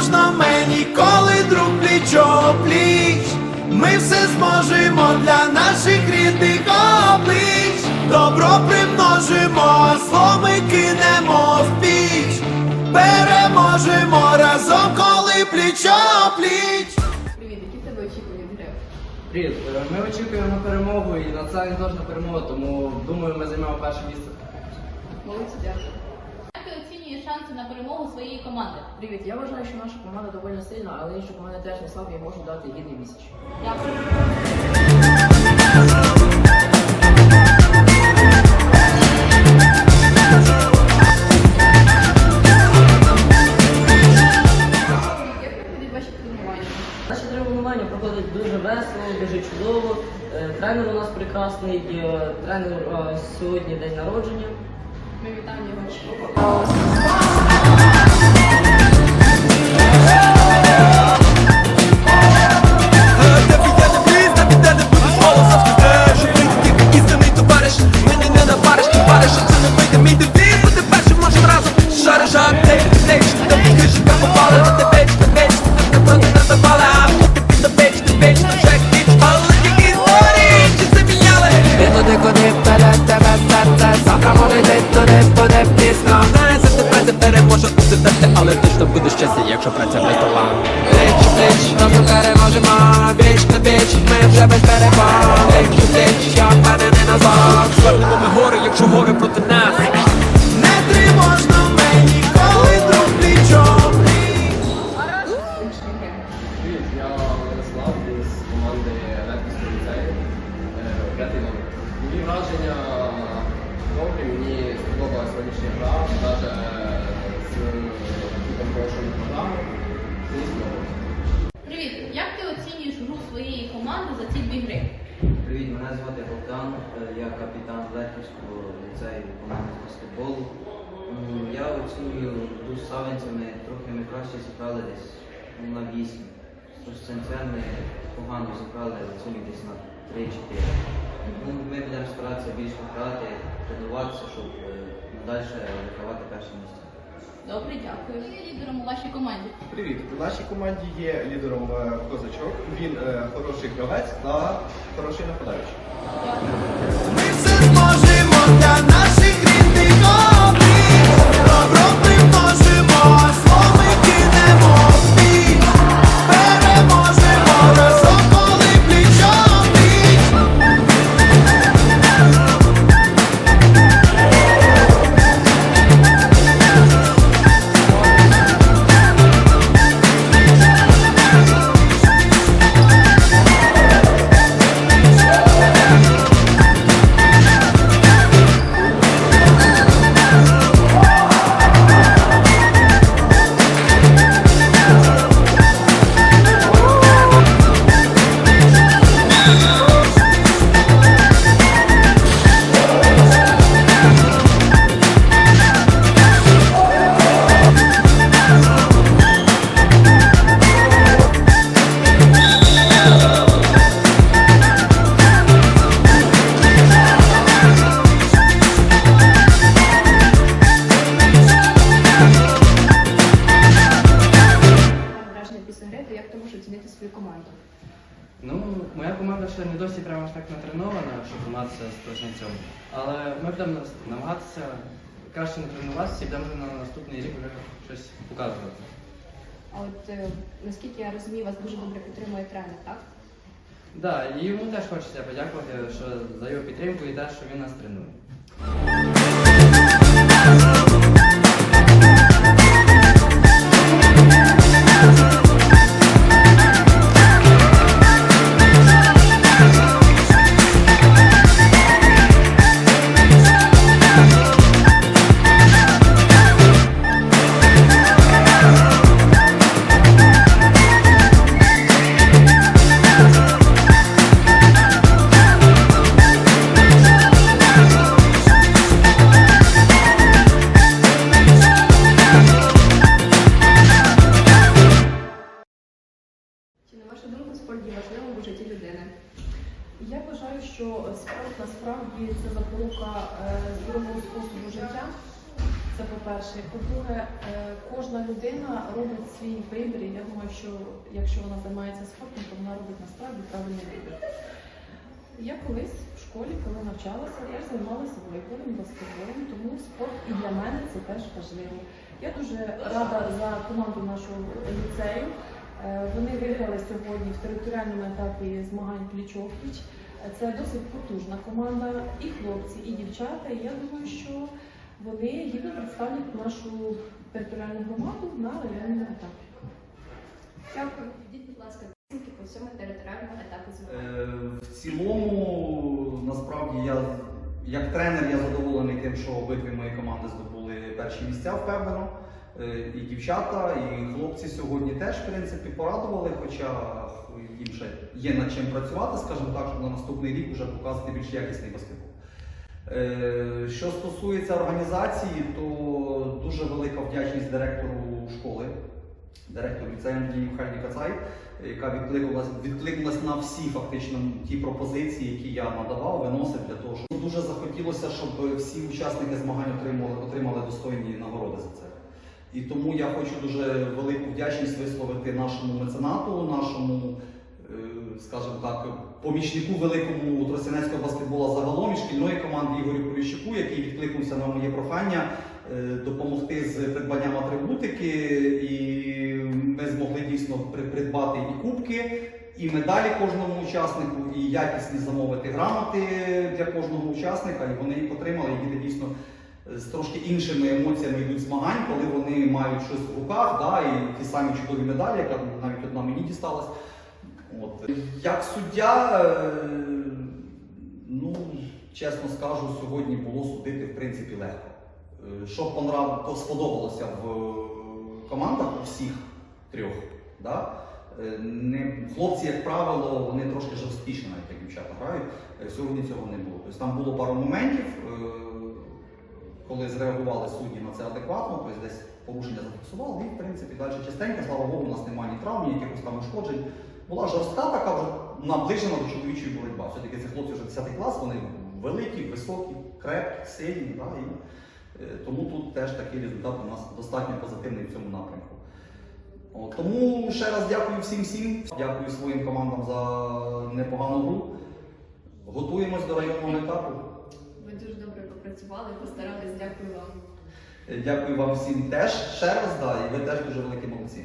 можна мені, коли друг плічо пліч. Ми все зможемо для наших рідних облич. Добро примножимо, а зло ми кинемо в піч. Переможемо разом, коли плічо пліч. Привіт, які в тебе очікування від гри? Привіт, Е, ми очікуємо перемогу і надсилання теж на перемогу, тому думаю, ми займемо перше місце. Молодці, дякую. Оцінюєш шанси на перемогу своєї команди? Привіт, я вважаю, що наша команда доволі сильна, але інші команди теж не слабі і можуть дати гідний місяць. Дякую. Наші тренування проходять дуже весело, дуже чудово. Е, Тренер у нас прекрасний, е, тренер е, сьогодні день народження. Ми вітаємо його. Де б я не де б де не будеш голосом скажеш Ти істинний товариш, мені не напариш Ти париш, що це не вийде, мій дебіт Бути першим можем разом Шариш Це переможе усе дати Але точно будеш щастя, якщо праця без тобі Пліч, пліч, не переможемо. Віч на віч, ми вже без перебор Пліч, пліч, я впевнений назад Звернемо ми гори, якщо гори проти нас мене звати Богдан, е, я капітан Летівського ліцею команди з баскетболу. Я оцінюю гру з савинцями, трохи ми краще зіграли десь на 8. З сенцями погано зіграли, оцінюю десь на 3-4. Ну, ми будемо старатися більше грати, тренуватися, щоб е, далі вигравати перше місце. Добре, дякую. Хто є лідером у вашій команді. Привіт! У нашій команді є лідером е, козачок. Він е, хороший гравець та хороший нападаючий. Ми все зможемо для наших рідних так натренована, щоб займатися цьому. Але ми будемо намагатися краще натренуватися і будемо вже на наступний рік вже щось показувати. А от е, наскільки я розумію, вас дуже добре підтримує тренер, так? Так, да, і йому теж хочеться подякувати що за його підтримку і те, що він нас тренує. Спорт насправді це запорука е, здорового способу життя. Це по-перше. По-друге, е, кожна людина робить свій вибір. і Я думаю, що якщо вона займається спортом, то вона робить насправді правильний вибір. Я колись в школі, коли навчалася, теж займалася волейболом, баскетболом, тому спорт і для мене це теж важливо. Я дуже рада за команду нашого ліцею. Е, Вони виграли сьогодні в територіальному етапі змагань пліч-опліч. Це досить потужна команда, і хлопці, і дівчата. І я думаю, що вони гідно представлять нашу територіальну громаду на районному етапі. Дякую. Підіть, будь ласка, оцінки по всьому територіальному етапу змагань. Е, В цілому, насправді, я як тренер я задоволений тим, що обидві мої команди здобули перші місця впевнено. Е, І дівчата, і хлопці сьогодні теж в принципі порадували, хоча їм ще є над чим працювати, скажімо так, щоб на наступний рік вже показати більш якісний баскетбол. Е, Що стосується організації, то дуже велика вдячність директору школи, директору ліцею Надії Кацай, яка відкликалась, відкликалась на всі фактично ті пропозиції, які я надавав, виносив для того, щоб дуже захотілося, щоб всі учасники змагань отримали, отримали достойні нагороди за це. І тому я хочу дуже велику вдячність висловити нашому меценату, нашому, скажімо так, помічнику великому Тростянецького баскетболу загалом і шкільної команди Ігорю Поліщуку, який відкликнувся на моє прохання е, допомогти з придбанням атрибутики. І ми змогли дійсно придбати і кубки, і медалі кожному учаснику, і якісні замовити грамоти для кожного учасника. І вони їх отримали. І діти дійсно з трошки іншими емоціями йдуть змагань, коли вони мають щось в руках, да, і ті самі чудові медалі, яка навіть одна мені дісталась. От. Як суддя, е, ну, чесно скажу, сьогодні було судити в принципі легко. Е, Що понрав, сподобалося в командах у всіх трьох. Да? Е, Не, хлопці, як правило, вони трошки жорсткіші, навіть як дівчата грають. Сьогодні цього не було. Тобто там було пару моментів, коли зреагували судді на це адекватно, тобто десь порушення зафіксували, і в принципі далі частенько, слава Богу, у нас немає ні травм, ні якихось там ушкоджень. Була жорстка така вже наближена до чоловічої боротьби. Все-таки ці хлопці вже 10 клас, вони великі, високі, крепкі, сильні. Да, і, е, тому тут теж такий результат у нас достатньо позитивний в цьому напрямку. От, тому ще раз дякую всім всім. Дякую своїм командам за непогану гру. Готуємось до районного етапу. Ви дуже добре попрацювали, постарались. Дякую вам. Е, Дякую вам всім теж ще раз, да, і ви теж дуже великі молодці.